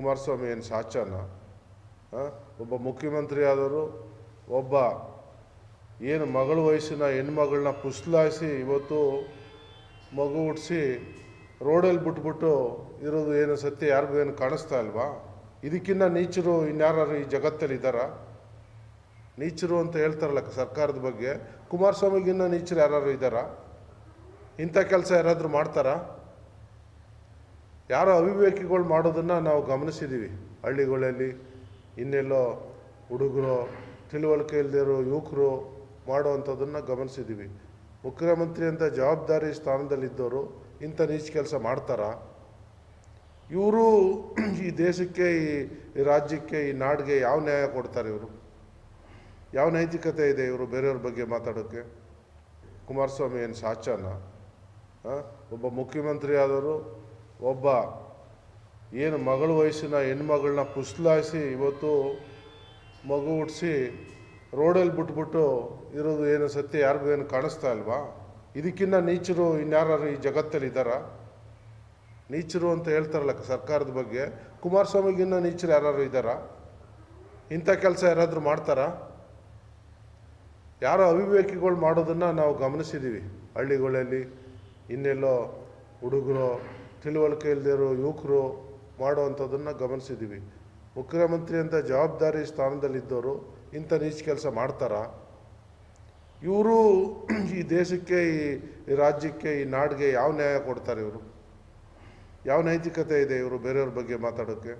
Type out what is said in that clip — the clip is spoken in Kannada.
ಕುಮಾರಸ್ವಾಮಿ ಏನು ಸಾಚಾನ? ಒಬ್ಬ ಮುಖ್ಯಮಂತ್ರಿ ಆದವರು, ಒಬ್ಬ ಏನು ಮಗಳ ವಯಸ್ಸಿನ ಹೆಣ್ಮಗಳನ್ನ ಪುಸ್ಲಾಯಿಸಿ ಇವತ್ತು ಮಗು ಹುಟ್ಟಿಸಿ ರೋಡಲ್ಲಿ ಬಿಟ್ಬಿಟ್ಟು ಇರೋದು ಏನು ಸತ್ಯ? ಯಾರಿಗೂ ಏನು ಕಾಣಿಸ್ತಾ ಇಲ್ವಾ? ಇದಕ್ಕಿಂತ ನೀಚರು ಇನ್ಯಾರು ಈ ಜಗತ್ತಲ್ಲಿ ಇದ್ದಾರಾ? ನೀಚರು ಅಂತ ಹೇಳ್ತಾರಲ್ಲ ಸರ್ಕಾರದ ಬಗ್ಗೆ. ಕುಮಾರಸ್ವಾಮಿಗಿನ್ನ ನೀಚರು ಯಾರು ಇದ್ದಾರಾ? ಇಂಥ ಕೆಲಸ ಯಾರಾದರೂ ಮಾಡ್ತಾರಾ? ಯಾರೋ ಅವಿವೇಕಿಗಳು ಮಾಡೋದನ್ನು ನಾವು ಗಮನಿಸಿದ್ದೀವಿ ಹಳ್ಳಿಗಳಲ್ಲಿ ಇನ್ನೆಲ್ಲೋ ಹುಡುಗರು, ತಿಳುವಳಿಕೆ ಇಲ್ಲದಿರೋ ಯುವಕರು ಮಾಡುವಂಥದ್ದನ್ನು ಗಮನಿಸಿದ್ದೀವಿ ಮುಖ್ಯಮಂತ್ರಿ ಅಂತ ಜವಾಬ್ದಾರಿ ಸ್ಥಾನದಲ್ಲಿದ್ದವರು ಇಂಥ ನೀಚ ಕೆಲಸ ಮಾಡ್ತಾರಾ? ಇವರು ಈ ದೇಶಕ್ಕೆ, ಈ ಈ ರಾಜ್ಯಕ್ಕೆ, ಈ ನಾಡಿಗೆ ಯಾವ ನ್ಯಾಯ ಕೊಡ್ತಾರೆ ಇವರು? ಯಾವ ನೈತಿಕತೆ ಇದೆ ಇವರು ಬೇರೆಯವ್ರ ಬಗ್ಗೆ ಮಾತಾಡೋಕ್ಕೆ? ಕುಮಾರಸ್ವಾಮಿ ಏನು ಸಾಚಾನ ಒಬ್ಬ ಮುಖ್ಯಮಂತ್ರಿ ಆದವರು ಒಬ್ಬ ಏನು ಮಗಳ ವಯಸ್ಸಿನ ಹೆಣ್ಮಗಳನ್ನ ಪುಸ್ಲಾಯಿಸಿ ಇವತ್ತು ಮಗು ಹುಟ್ಟಿಸಿ ರೋಡಲ್ಲಿ ಬಿಟ್ಬಿಟ್ಟು ಇರೋದು ಏನು ಸತ್ಯ ಯಾರಿಗೂ ಏನು ಕಾಣಿಸ್ತಾ ಇಲ್ವಾ? ಇದಕ್ಕಿಂತ ನೀಚರು ಇನ್ಯಾರು ಈ ಜಗತ್ತಲ್ಲಿ ಇದ್ದಾರಾ? ನೀಚರು ಅಂತ ಹೇಳ್ತಾರಲ್ಲ ಸರ್ಕಾರದ ಬಗ್ಗೆ. ಕುಮಾರಸ್ವಾಮಿಗಿನ್ನ ನೀಚರು ಯಾರು ಇದ್ದಾರಾ? ಇಂಥ ಕೆಲಸ ಯಾರಾದರೂ ಮಾಡ್ತಾರಾ? ಯಾರೋ ಅವಿವೇಕಿಗಳು ಮಾಡೋದನ್ನು ನಾವು ಗಮನಿಸಿದ್ದೀವಿ ಹಳ್ಳಿಗಳಲ್ಲಿ ಇನ್ನೆಲ್ಲೋ ಹುಡುಗರು ತಿಳುವಳಿಕೆ ಇಲ್ಲದಿರೋ ಯುವಕರು ಮಾಡುವಂಥದ್ದನ್ನು ಗಮನಿಸಿದ್ದೀವಿ. ಮುಖ್ಯಮಂತ್ರಿ ಅಂತ ಜವಾಬ್ದಾರಿ ಸ್ಥಾನದಲ್ಲಿದ್ದವರು ಇಂಥ ನೀಚ ಕೆಲಸ ಮಾಡ್ತಾರಾ? ಇವರು ಈ ದೇಶಕ್ಕೆ, ಈ ರಾಜ್ಯಕ್ಕೆ, ಈ ನಾಡಿಗೆ ಯಾವ ನ್ಯಾಯ ಕೊಡ್ತಾರೆ ಇವರು? ಯಾವ ನೈತಿಕತೆ ಇದೆ ಇವರು ಬೇರೆಯವ್ರ ಬಗ್ಗೆ ಮಾತಾಡೋಕ್ಕೆ?